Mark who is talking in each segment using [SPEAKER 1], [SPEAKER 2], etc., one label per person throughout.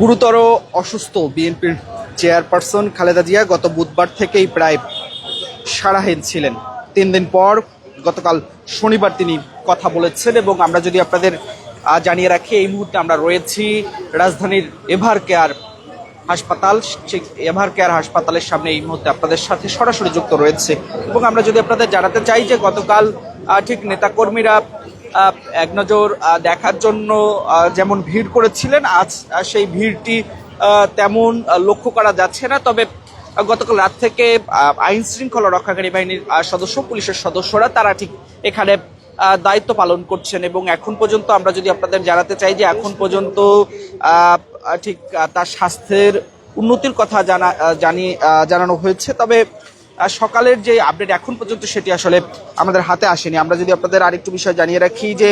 [SPEAKER 1] গুরুতর অসুস্থ বিএনপির চেয়ারপারসন খালেদা জিয়া গত বুধবার থেকেই প্রায় সারাহীন ছিলেন। তিন দিন পর গতকাল শনিবার তিনি কথা বলেছেন এবং আমরা যদি আপনাদের জানিয়ে রাখি, এই মুহূর্তে আমরা রয়েছি রাজধানীর এভার কেয়ার হাসপাতাল। ঠিক এভার কেয়ার হাসপাতালের সামনে এই মুহূর্তে আপনাদের সাথে সরাসরি যুক্ত রয়েছে। এবং আমরা যদি আপনাদের জানাতে চাই যে গতকাল ঠিক নেতাকর্মীরা এক নজর দেখার জন্য যেমন ভিড় করেছিলেন, আজ সেই ভিড়টি তেমন লক্ষ্য করা যাচ্ছে না। তবে গতকাল রাত থেকে আইন শৃঙ্খলা রক্ষাকারী বাহিনীর সদস্য, পুলিশের সদস্যরা, তারা ঠিক এখানে দায়িত্ব পালন করছেন এবং এখন পর্যন্ত আমরা যদি আপনাদের জানাতে চাই যে এখন পর্যন্ত ঠিক তার স্বাস্থ্যের উন্নতির কথা জানা জানি জানানো হয়েছে। তবে সকালের যে আপডেট এখন পর্যন্ত সেটি আসলে আমাদের হাতে আসেনি। আমরা যদি আপনাদের আরেকটু বিষয় জানিয়ে রাখি যে,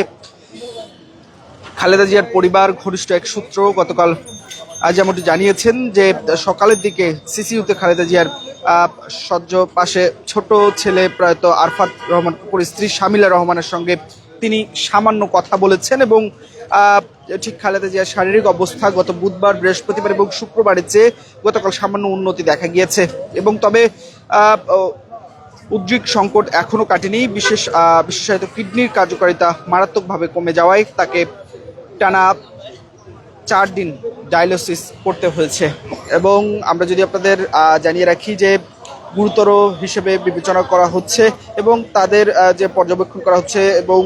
[SPEAKER 1] খালেদা জিয়ার পরিবার, ঘনিষ্ঠ এক সূত্র গতকাল যেমনটি জানিয়েছেন যে, সকালের দিকে সিসিউতে খালেদা জিয়ার সহ্য পাশে ছোট ছেলে প্রয়াত আরফাত রহমান পুকুর স্ত্রী শামিলা রহমানের সঙ্গে তিনি সামান্য কথা বলেছেন এবং ঠিক খালেদা জিয়ার শারীরিক অবস্থা গত বুধবার, বৃহস্পতিবার এবং শুক্রবারের চেয়ে গতকাল সামান্য উন্নতি দেখা গিয়েছে। এবং তবে উদ্রিক সংকট এখনও কাটেনি। বিশেষ বিশেষত কিডনির কার্যকারিতা মারাত্মকভাবে কমে যাওয়ায় তাকে টানা চার দিন ডায়ালিসিস করতে হয়েছে। এবং আমরা যদি আপনাদের জানিয়ে রাখি যে গুরুতর হিসেবে বিবেচনা করা হচ্ছে এবং তাদের যে পর্যবেক্ষণ করা হচ্ছে এবং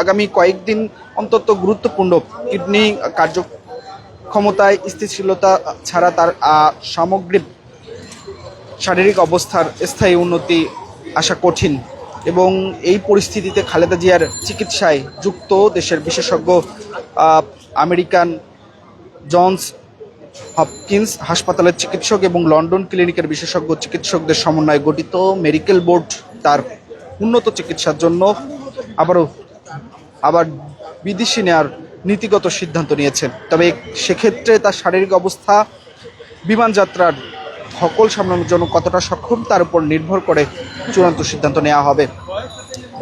[SPEAKER 1] আগামী কয়েকদিন অন্তত গুরুত্বপূর্ণ কিডনি কার্যক্ষমতায় স্থিতিশীলতা ছাড়া তার সামগ্রিক শারীরিক অবস্থার স্থায়ী উন্নতি আসা কঠিন এবং এই পরিস্থিতিতে খালেদা জিয়ার চিকিৎসায় যুক্ত দেশের বিশেষজ্ঞ আমেরিকান জনস হপকিন্স হাসপাতালের চিকিৎসক এবং লন্ডন ক্লিনিকের বিশেষজ্ঞ চিকিৎসকদের সমন্বয়ে গঠিত মেডিকেল বোর্ড তার উন্নত চিকিৎসার জন্য আবারও, আবার বিদেশি নেওয়ার নীতিগত সিদ্ধান্ত নিয়েছে। তবে সেক্ষেত্রে তার শারীরিক অবস্থা বিমান যাত্রার সকল সামলানোর জন্য কতটা সক্ষম তার উপর নির্ভর করে চূড়ান্ত সিদ্ধান্ত নেওয়া হবে।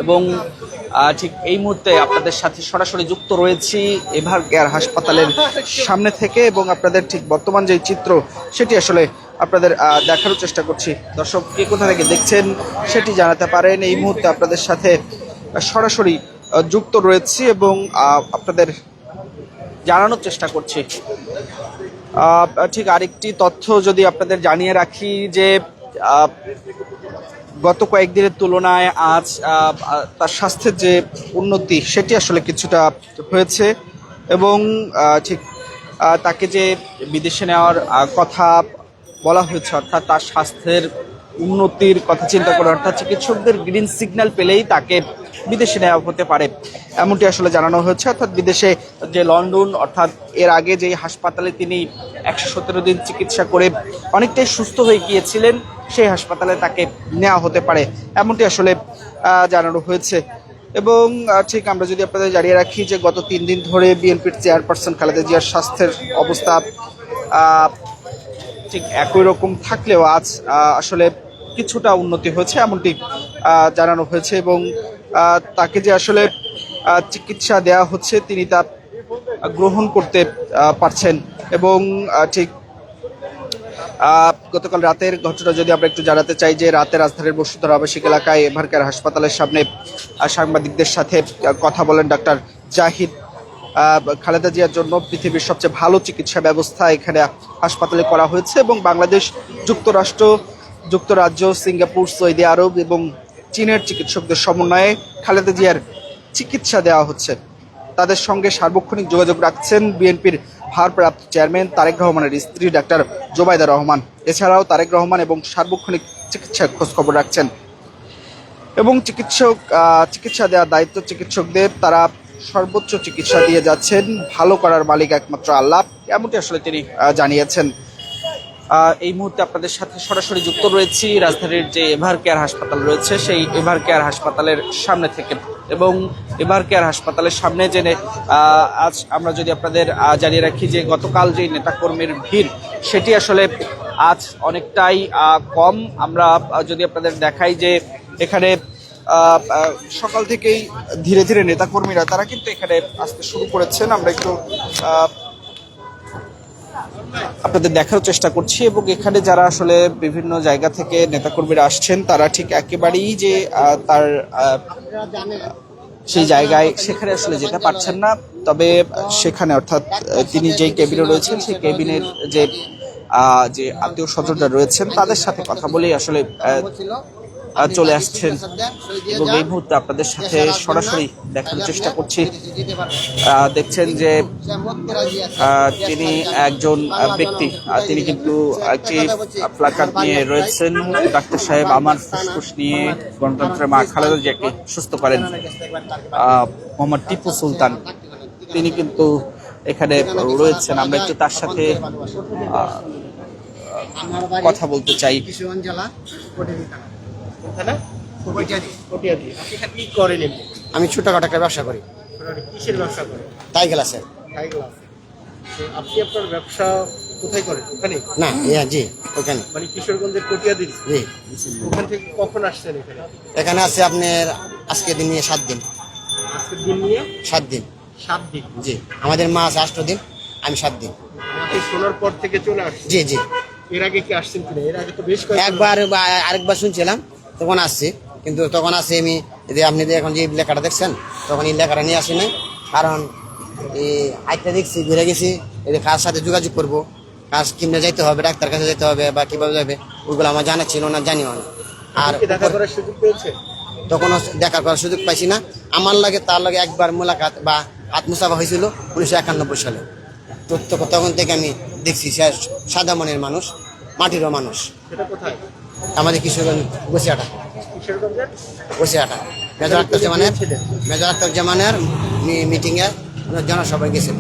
[SPEAKER 1] এবং ঠিক এই মুহূর্তে আপনাদের সাথে সরাসরি যুক্ত রয়েছি এভার কেয়ার হাসপাতালের সামনে থেকে এবং আপনাদের ঠিক বর্তমান যে চিত্র সেটি আসলে আপনাদের দেখারও চেষ্টা করছি। দর্শক, কে কোথা থেকে দেখছেন সেটি জানাতে পারেন। এই মুহূর্তে আপনাদের সাথে সরাসরি যুক্ত রয়েছি এবং আপনাদের জানানোর চেষ্টা করছি। ঠিক আরেকটি তথ্য যদি আপনাদের জানিয়ে রাখি যে গত কয়েকদিনের তুলনায় আজ তার স্বাস্থ্যের যে উন্নতি সেটি আসলে কিছুটা হয়েছে এবং ঠিক তাকে যে বিদেশে নেওয়ার কথা বলা হয়েছে অর্থাৎ তার স্বাস্থ্যের উন্নতির কথা চিন্তা করে, অর্থাৎ চিকিৎসকদের গ্রিন সিগন্যাল পেলেই তাকে বিদেশে নেওয়া হতে পারে। এমনটি আসলে জানানো হয়েছে, অর্থাৎ বিদেশে যে লন্ডন, অর্থাৎ এর আগে যে হাসপাতালে তিনি একশো সতেরো দিন চিকিৎসা করে অনেকটাই সুস্থ হয়ে গিয়েছিলেন, সেই হাসপাতালে তাকে নেওয়া হতে পারে। এমনটি আসলে জানানো হয়েছে। এবং ঠিক আমরা যদি আপনাদের জানিয়ে রাখি যে গত তিন দিন ধরে বিএনপির চেয়ারপারসন খালেদা জিয়ার স্বাস্থ্যের অবস্থা ঠিক একই রকম থাকলেও আজ আসলে কিছুটা উন্নতি হয়েছে, এমনটি জানানো হয়েছে এবং তাকে যে আসলে চিকিৎসা দেওয়া হচ্ছে, তিনি তা গ্রহণ করতে পারছেন এবং ঠিক গতকাল রাতের ঘটনা যদি আমরা একটু জানাতে চাই যে রাতে রাজধানীর বসুন্ধরা আবাসিক এলাকায় এভারকার হাসপাতালের সামনে সাংবাদিকদের সাথে কথা বলেন ডাক্তার জাহিদ খালেদা জিয়ার জন্য পৃথিবীর সবচেয়ে ভালো চিকিৎসা ব্যবস্থা এখানে হাসপাতালে করা হয়েছে এবং বাংলাদেশ যুক্তরাষ্ট্র যুক্তরাজ্য, সিঙ্গাপুর, সৌদি আরব এবং চীনের চিকিৎসকদের সমন্বয়ে খালেদা জিয়ার চিকিৎসা দেওয়া হচ্ছে। তাদের সঙ্গে সার্বক্ষণিক যোগাযোগ রাখছেন বিএনপির ভারপ্রাপ্ত চেয়ারম্যান তারেক রহমানের স্ত্রী ডাক্তার জোবাইদা রহমান। এছাড়াও তারেক রহমান এবং সার্বক্ষণিক চিকিৎসার খোঁজখবর রাখছেন। এবং চিকিৎসক চিকিৎসা দেওয়ার দায়িত্ব চিকিৎসকদের। তারা সর্বোচ্চ চিকিৎসা দিয়ে যাচ্ছেন। ভালো করার মালিক একমাত্র আল্লাহ, এমনটি আসলে তিনি জানিয়েছেন। এই মুহূর্তে আপনাদের সাথে সরাসরি যুক্ত রয়েছি। রাজধানীর যে এভার কেয়ার হাসপাতাল রয়েছে সেই এভার কেয়ার হাসপাতালের সামনে থেকে। এবং এভার কেয়ার হাসপাতালের সামনে যে নে- আহ, আজ আমরা যদি আপনাদের জানিয়ে রাখি যে গতকাল যে নেতাকর্মীর ভিড় সেটি আসলে আজ অনেকটাই কম। আমরা যদি আপনাদের দেখাই যে এখানে সকাল থেকেই ধীরে ধীরে নেতাকর্মীরা তারা কিন্তু এখানে আসতে শুরু করেছেন। আমরা একটু আপনাদের দেখার চেষ্টা করছি এবং এখানে যারা আসলে বিভিন্ন জায়গা থেকে নেতাকর্মীরা আসছেন, তারা ঠিক একেবারেই যে তার সেই জায়গায় সেখানে আসলে যেতে পারছেন না। তবে সেখানে অর্থাৎ তিনি যেই কেবিনে রয়েছেন, সেই কেবিনের যে যে আত্মীয় স্বজনরা রয়েছেন, তাদের সাথে কথা বলেই আসলে চলে আসছেন এবং এই মুহূর্তে আপনাদের সাথে সরাসরি দেখার চেষ্টা করছি। দেখছেন যে তিনি একজন ব্যক্তি। তিনি কিন্তু একটি প্লাকার্ড নিয়ে রয়েছেন। ডাক্তার সাহেব আমার ফুসফুস নিয়ে গণতন্ত্রের মা খালেদা জিয়াকে সুস্থ করেন। আহ, মোহাম্মদ টিপু সুলতান। তিনি কিন্তু এখানে রয়েছেন। আমরা একটু তার সাথে কথা বলতে চাই।
[SPEAKER 2] থানা
[SPEAKER 3] থানা
[SPEAKER 2] কোটিয়াদি
[SPEAKER 3] আপনি এখানে কি করেন এমনি?
[SPEAKER 2] আমি ছোটখাটো একটা ব্যবসা করি।
[SPEAKER 3] আপনারা কিসের ব্যবসা করেন?
[SPEAKER 2] গ্লাসের।
[SPEAKER 3] আপনি আপনার ব্যবসা কোথায় করেন? ওখানে?
[SPEAKER 2] না ইয়া জি ওখানে।
[SPEAKER 3] মানে কিশোরগঞ্জের
[SPEAKER 2] জি।
[SPEAKER 3] ওখান থেকে কখন আসছেন এখানে?
[SPEAKER 2] এখানে আছে আপনার আজকে দিন নিয়ে সাত দিন।
[SPEAKER 3] আজকের দিন নিয়ে?
[SPEAKER 2] সাত দিন।
[SPEAKER 3] সাত দিন?
[SPEAKER 2] জি আমাদের মা আছে আষ্ট দিন আমি সাত দিন।
[SPEAKER 3] আমাকে শোনার পর থেকে চলে আসছেন?
[SPEAKER 2] জি জি।
[SPEAKER 3] এর আগে কি আসছেন কিনা? এর আগে তো বেশ কয়েক
[SPEAKER 2] একবার আরেকবার শুনছিলাম তখন আসছি কিন্তু তখন আসি আমি এই যে আপনি এখন যে লেখাটা দেখছেন তখন এই লেখাটা নিয়ে আসি নাই। কারণ এই আইটা দেখছি ঘুরে গেছি যে কার সাথে যোগাযোগ করব কাজ কিনে যাইতে হবে ডাক্তার কাছে যেতে হবে বা কীভাবে যাবে ওইগুলো আমার জানা ছিল না জানিও না। আর
[SPEAKER 3] কি দেখা করার সুযোগ পেয়েছে
[SPEAKER 2] তখনও দেখা করার সুযোগ পাইছি না। আমার লাগে তার লাগে একবার মোলাকাত বা আত্মসাফা হয়েছিল উনিশশো একানব্বই সালে। তখন থেকে আমি দেখছি সে সাদা মনের মানুষ মাটিরও মানুষ।
[SPEAKER 3] সেটা কোথায়?
[SPEAKER 2] আমাদের কিশোরগঞ্জ বসিয়াটা
[SPEAKER 3] কিশোরগঞ্জের
[SPEAKER 2] বসিয়াটা মেজর আক্তার জামানের মেজর আক্তার জামানের মিটিংয়ে জনসভায় গেছিল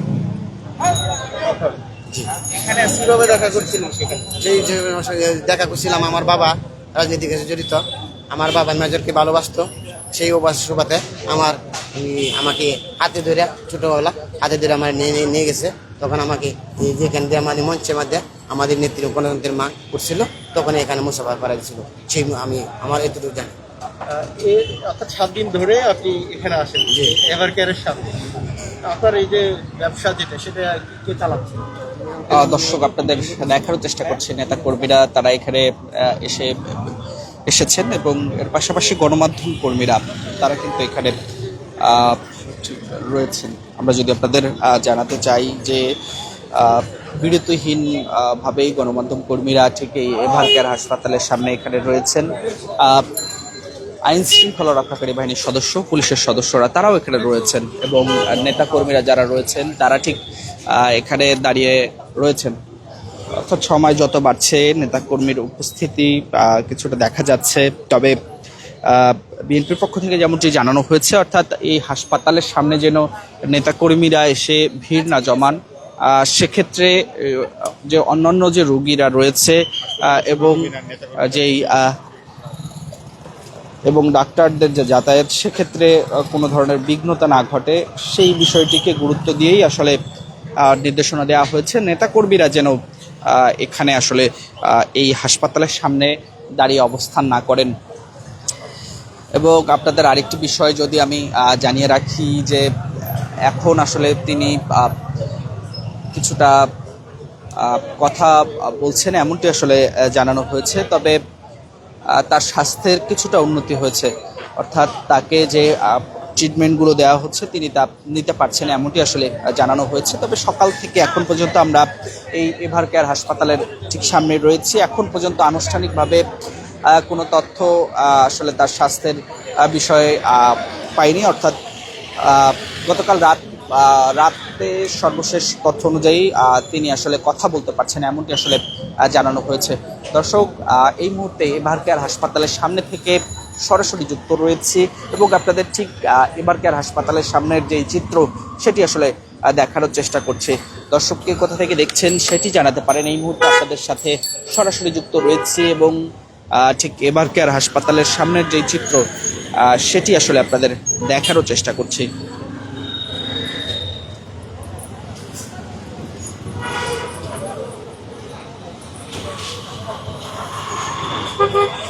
[SPEAKER 3] দেখা সেখানে?
[SPEAKER 2] সেই দেখা করছিলাম আমার বাবা রাজনীতির কাছে জড়িত। আমার বাবা মেজরকে ভালোবাসতো। সেই অবাস সুবাদে আমার আমাকে হাতে ধরে ছোটোবেলা হাতে ধরে আমার নিয়ে নিয়ে- গেছে। তখন আমাকে যেখান দিয়ে মঞ্চের মধ্যে আমাদের নেত্রী গণতন্ত্রের মা করছিল তখন এখানে মুসাফা করা গেছিল সেই আমি আমার এতটুকু জানি।
[SPEAKER 3] অর্থাৎ সাত দিন ধরে আপনি এখানে আসেন।
[SPEAKER 2] জি।
[SPEAKER 3] এভার কেয়ারের সাথে আপনার এই যে ব্যবসা যেটা সেটা কে চালাচ্ছে?
[SPEAKER 1] দর্শক আপনাদের দেখারও চেষ্টা করছে নেতা কর্মীরা তারা এখানে এসে এসেছেন এবং এর পাশাপাশি গণমাধ্যম কর্মীরা তারা কিন্তু এখানে রয়েছেন। আমরা যদি আপনাদের জানাতে চাই যে আহ, বিরতিহীন ভাবেই গণমাধ্যম কর্মীরা ঠিক এই এভার কেয়ার হাসপাতালের সামনে এখানে রয়েছেন। আইন শৃঙ্খলা রক্ষাকারী বাহিনীর সদস্য, পুলিশের সদস্যরা, তারাও এখানে রয়েছেন এবং নেতা কর্মীরা যারা রয়েছেন, তারা ঠিক এখানে দাঁড়িয়ে রয়েছেন। অর্থাৎ সময় যত বাড়ছে, নেতা কর্মীর উপস্থিতি কিছুটা দেখা যাচ্ছে। তবে বিএনপির পক্ষ থেকে যেমনটি জানানো হয়েছে, অর্থাৎ এই হাসপাতালের সামনে যেন নেতা কর্মীরা এসে ভিড় না জমান সেক্ষেত্রে যে অন্যান্য যে রোগীরা রয়েছে এবং যেই এবং ডাক্তারদের যে যাতায়াত, সেক্ষেত্রে কোনো ধরনের বিঘ্নতা না ঘটে, সেই বিষয়টিকে গুরুত্ব দিয়েই আসলে নির্দেশনা দেওয়া হয়েছে। নেতাকর্মীরা যেন এখানে আসলে এই হাসপাতালের সামনে দাঁড়িয়ে অবস্থান না করেন। এবং আপনাদের আরেকটি বিষয় যদি আমি জানিয়ে রাখি যে, এখন আসলে তিনি কিছুটা কথা বলছেন, এমনটি আসলে জানানো হয়েছে। তবে তার স্বাস্থ্যের কিছুটা উন্নতি হয়েছে। অর্থাৎ তাকে যে ট্রিটমেন্টগুলো দেওয়া হচ্ছে, তিনি তা নিতে পারছেন, এমনটি আসলে জানানো হয়েছে। তবে সকাল থেকে এখন পর্যন্ত আমরা এই এভার কেয়ার হাসপাতালের ঠিক সামনে রয়েছি। এখন পর্যন্ত আনুষ্ঠানিকভাবে কোনো তথ্য আসলে তার স্বাস্থ্যের বিষয়ে পাইনি। অর্থাৎ গতকাল রাত রাতে সর্বশেষ তথ্য অনুযায়ী তিনি আসলে কথা বলতে পারছেন এমনটি আসলে জানানো হয়েছে। দর্শক এই মুহূর্তে এভার কেয়ার হাসপাতালের সামনে থেকে সরাসরি যুক্ত রয়েছি এবং আপনাদের ঠিক এভার কেয়ার হাসপাতালের সামনের যে চিত্র, সেটি আসলে দেখানোর চেষ্টা করছে। দর্শককে কোথা থেকে দেখছেন সেটি জানাতে পারেন। এই মুহূর্তে আপনাদের সাথে সরাসরি যুক্ত রয়েছি এবং ঠিক এভার কেয়ার হাসপাতালের সামনের যে চিত্র সেটি আসলে আপনাদের দেখারও চেষ্টা করছি।
[SPEAKER 3] Thank you.